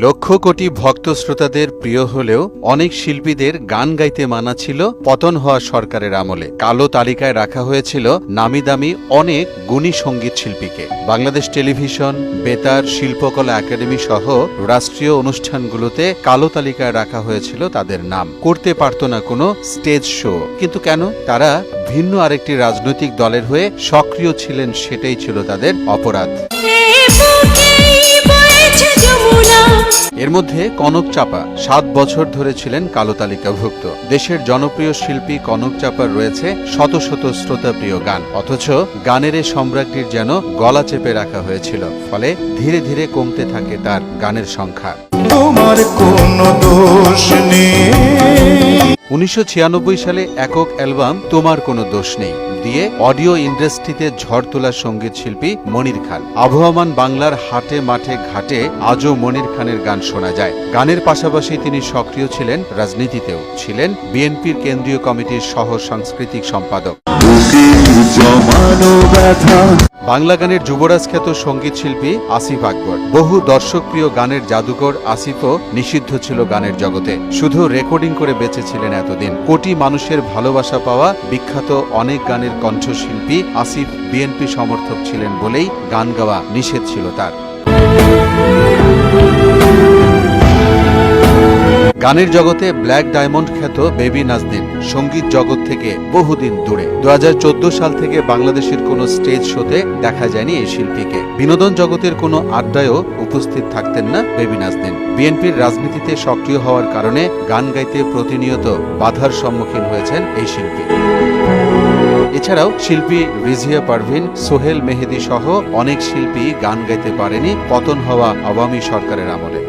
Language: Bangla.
লক্ষ কোটি ভক্ত শ্রোতাদের প্রিয় হলেও অনেক শিল্পীদের গান গাইতে মানা ছিল পতন হওয়া সরকারের আমলে। কালো তালিকায় রাখা হয়েছিল নামি দামি অনেক গুণী সংগীত শিল্পীকে। বাংলাদেশ টেলিভিশন, বেতার, শিল্পকলা একাডেমি সহ রাষ্ট্রীয় অনুষ্ঠানগুলোতে কালো তালিকায় রাখা হয়েছিল তাদের নাম। করতে পারত না কোনো স্টেজ শো। কিন্তু কেন? তারা ভিন্ন আরেকটি রাজনৈতিক দলের হয়ে সক্রিয় ছিলেন সেটাই ছিল তাদের অপরাধ। এর মধ্যে কনক চাপা সাত বছর ধরে ছিলেন কালো তালিকাভুক্ত। দেশের জনপ্রিয় শিল্পী কনক চাপার রয়েছে শত শত শ্রোতাপ্রিয় গান। অথচ গানের এই সম্রাটটির যেন গলা চেপে রাখা হয়েছিল, ফলে ধীরে ধীরে কমতে থাকে তার গানের সংখ্যা। তোমার কোনো দোষ নেই। উনিশশো ছিয়ানব্বই সালে একক অ্যালবাম তোমার কোনো দোষ নেই দিয়ে অডিও ইন্ডাস্ট্রিতে ঝড় তোলা সংগীত শিল্পী মনির খান। আবহমান বাংলার হাটে মাঠে ঘাটে আজও মনির খানের গান শোনা যায়। গানের পাশাপাশি তিনি সক্রিয় ছিলেন রাজনীতিতেও। ছিলেন বিএনপির কেন্দ্রীয় কমিটির সহ সাংস্কৃতিক সম্পাদক বাংলা গানের যুবরাজ খ্যাত সংগীত শিল্পী আসিফ আকবর। বহু দর্শকপ্রিয় গানের জাদুকর আসিফও নিষিদ্ধ ছিল গানের জগতে। শুধু রেকর্ডিং করে বেঁচেছিলেন এতদিন। কোটি মানুষের ভালোবাসা পাওয়া বিখ্যাত অনেক গানের কণ্ঠশিল্পী আসিফ বিএনপি সমর্থক ছিলেন বলেই গান গাওয়া নিষেধ ছিল তার। গানের জগতে ব্ল্যাক ডায়মন্ড খ্যাত বেবি নাজদিন সংগীত জগৎ থেকে বহুদিন দূরে। দু হাজার চোদ্দ সাল থেকে বাংলাদেশের কোনো স্টেজ শোতে দেখা যায়নি এই শিল্পীকে। বিনোদন জগতের কোনো আড্ডায়ও উপস্থিত থাকতেন না বেবি নাজদিন বিএনপির রাজনীতিতে সক্রিয় হওয়ার কারণে গান গাইতে প্রতিনিয়ত বাধার সম্মুখীন হয়েছেন এই শিল্পী। এছাড়াও শিল্পী রিজিয়া পারভিন, সোহেল মেহেদি সহ অনেক শিল্পী গান গাইতে পারেনি পতন হওয়া আওয়ামী সরকারের আমলে।